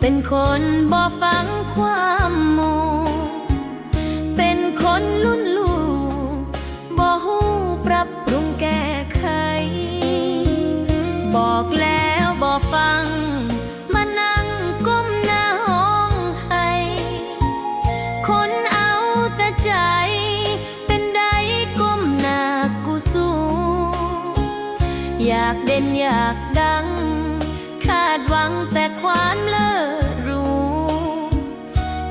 เป็นคนบ่ฟังความหมู่เป็นคนลุ่นลูบ่ฮู้ปรับปรุงแก้ไข บอกแล้วบ่ฟัง มานั่งก้มหน้าห้องให้ คนเอาแต่ใจ เป็นใดก้มหน้ากูสู้ อยากเด่นอยากดัง คาดหวังแต่ความเลิศรู้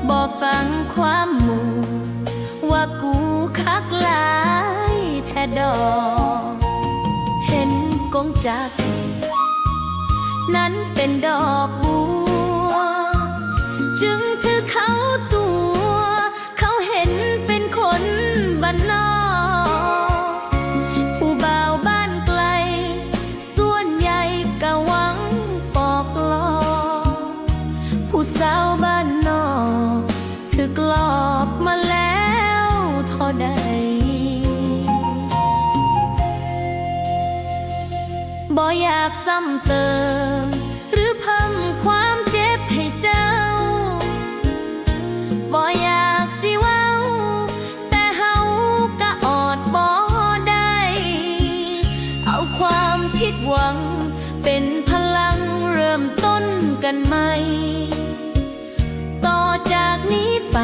บ่ฟังความหมู่ว่ากูคักหลายแท้ดอกเห็นกงจักนั้นเป็นดอกบัว จึงถือเขาตัว บ่อยากซ้ำเติม หรือเพิ่มความเจ็บให้เจ้า บ่อยากสิเว้า แต่เฮาก็อดบ่ได้ เอาความผิดหวัง เป็นพลังเริ่มต้นกันใหม่ ต่อจากนี้ไป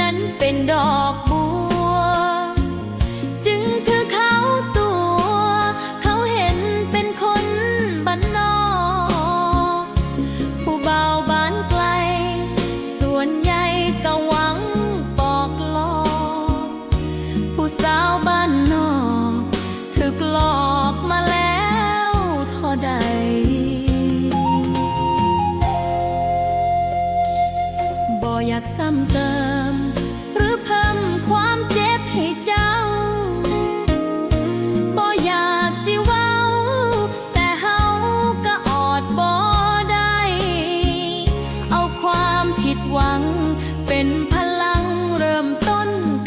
นั้นเป็นดอกบัว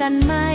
กันใหม่